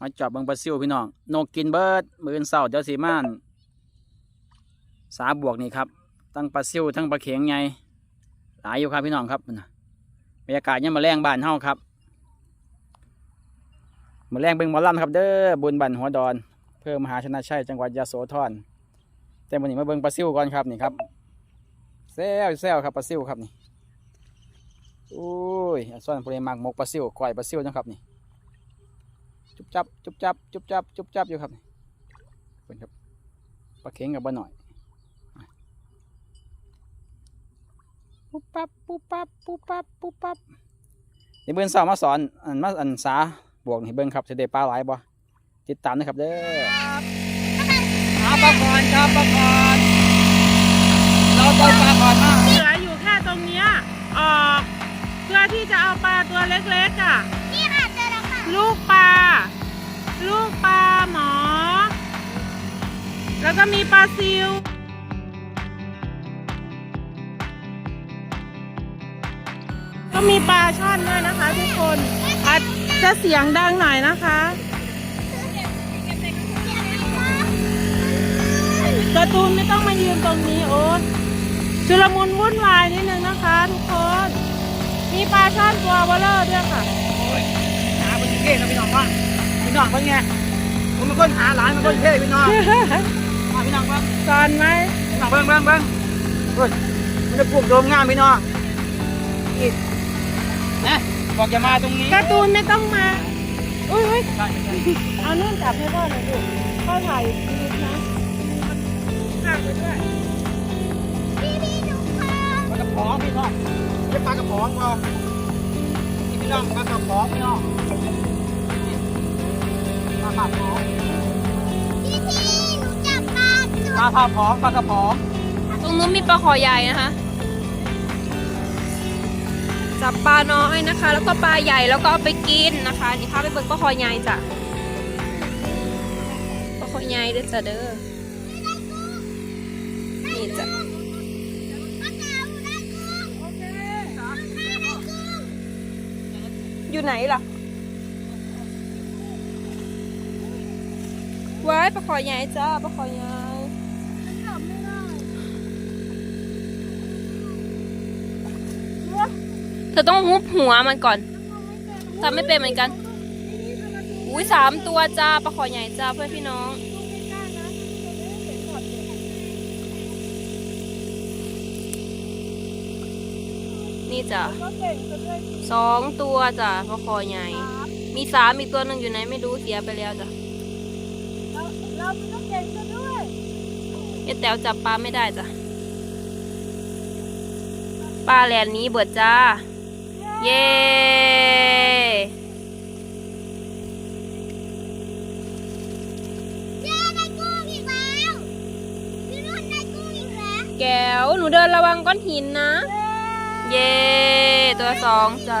มาจอบเบิงปลาซิวพี่น้องนกกินเบิร์ดมืออนเศร้าเดี๋ยวสีม่าน สาบวกนี่ครับทั้งปลาซิวทั้งปลาเข็งไงหลายอยู่ครับพี่น้องครับบรรยากาศยังมาแรงบ้านเฮาครับมาแรงเบิงมอลำครับเด้อบุญบันหัวดอนเพื่อมหาชนะชัยจังหวัดยะโสธรแต่วันนี้มาเบิงปลาซิวก่อนครับนี่ครับแซวแซวครับปลาซิวครับนี่โอ้ยอันส่วนปริมากหมกปลาซิวก้อยปลาซิวนะครับนี่ จุบจับจุบจับจุบจับจุบจับอยู่ครับเป็นครับปลาเข็งกับบ้าหน่อยปุ๊บปั๊บปุ๊บปั๊บปุ๊บปั๊บปุ๊บปั๊บเดี๋ยวเบิ้นสาวมาสอนอันมาอันสาบวกให้เบิ้งครับจะได้ปลาหลายบ่ติดตามนะครับเด้อหาปลาคอนครับปลาคอนเราต้องปลาคอนมากเหลืออยู่แค่ตรงเนี้ยออกเพื่อที่จะเอาปลาตัวเล็กๆอะนี่ค่ะเจอแล้วค่ะลูกปลา มีปลาซิว ก็มีปลาช่อนด้วยนะคะทุกคนอาจจะเสียงดังหน่อยนะคะการ์ตูนไม่ต้องมายืนตรงนี้โอ๊ตชุลมุนวุ่นวายนิดนึงนะคะ ทุกคน มีปลาช่อนตัวเบลเลอร์ด้วยค่ะหาเป็นเท่ครับพี่น้องว่าพี่น้องเป็นไงผมเป็นคนหาหลานเป็นคนเท่พี่น้องมาพี่ น้องว่าสอนไหมพี่น้องเบิ้งเบิ้งเบิ้งเฮ้ยมันจะปลูกโดมงามพี่น้องอีกนะบอกจะมาตรงนี้การ์ตูนไม่ต้องมาอุ้ยอุ้ยใช่ใช่เอานุ่นจับให้พ่อหน่อยดิพ่อถ่ายคลิปนะถ่ายไปด้วยพี่พี่หนูค่ะปลากระป๋องพี่น้องเรียกปลากระป๋องพอนี่พี่น้องปลากระป๋องพี่น้องนี่ปลากระป๋องพี่พี่หนูจับปลาจุ ปลากระป๋องปลากระป๋องตรงนู้นมีปลาขอใหญ่นะคะจับปลาน้อยนะคะ แล้วก็ปลาใหญ่แล้วก็เอาไปกินนะคะนี่พาไปเบิกปลาขอใหญ่จ้ะปลาขอใหญ่เด้อจ้ะเด้อนี่จ้ะปลาเก๋าได้กุ้งโอเคได้กุ้งอยู่ไหนล่ะว้ายปลาขอใหญ่จ้าปลาขอใหญ่เธอต้องฮุบหัวมันก่อนทำไม่เป็นเหมือนกันอุ้ยสามตัวจ้าปลาขอใหญ่จ้าเพื่อนพี่น้อง นี่จ้ะสองตัวจ้ะปลาคอใหญ่ มีสามอีกตัวหนึ่งอยู่ไหนไม่รู้เสียไปแล้วจ้ะเราต้องเก่งซะด้วยเอแต๋วจับปลาไม่ได้จ้ะปลาแหลนนี้เบิดจ้า เย้เย้ได้กุ้งอีกแล้วพี่นุ่นได้กุ้งอีกแล้วแก้ว หนูเดินระวังก้อนหินนะ เย้ ตัวสองจ้ะ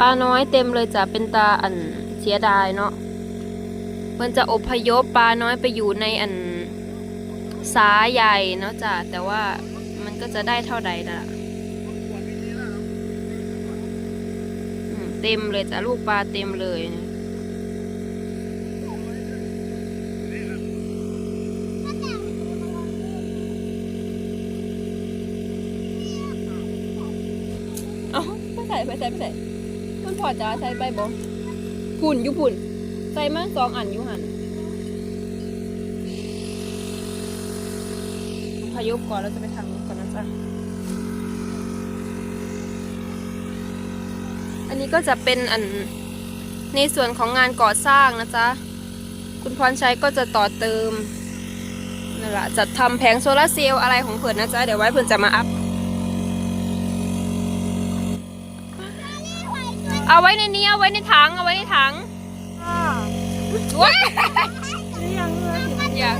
ปลาน้อยเต็มเลยจ้ะเป็นตาอันเสียดายเนาะมันจะอพยพปลาน้อยไปอยู่ในอันสาใหญ่เนาะจ้ะแต่ว่ามันก็จะได้เท่าใดล่ะเต็มเลยจ้ะลูกปลาเต็มเลยเอาไม่ใส่ไม่ใส่ไม่ใส่ มันพอจะใส่ไปบ่พุ่นอยู่พุ่น ใส่มาสองอันอยู่หันพายุก่อนเราจะไปทางนู้ก่อนนะจ้ะอันนี้ก็จะเป็นอันในส่วนของงานก่อสร้างนะจ๊ะ คุณพรชัยก็จะต่อเติมนั่นแหละจะทำแผงโซลาร์เซลล์อะไรของเพิ่อนนะจ๊ะ เดี๋ยวไว้เพิ่อนจะมาอัพ เอาไว้ในนี้เอาไว้ในถังเอาไว้ในถังอ่าว้ายนี่ยังเลย อยา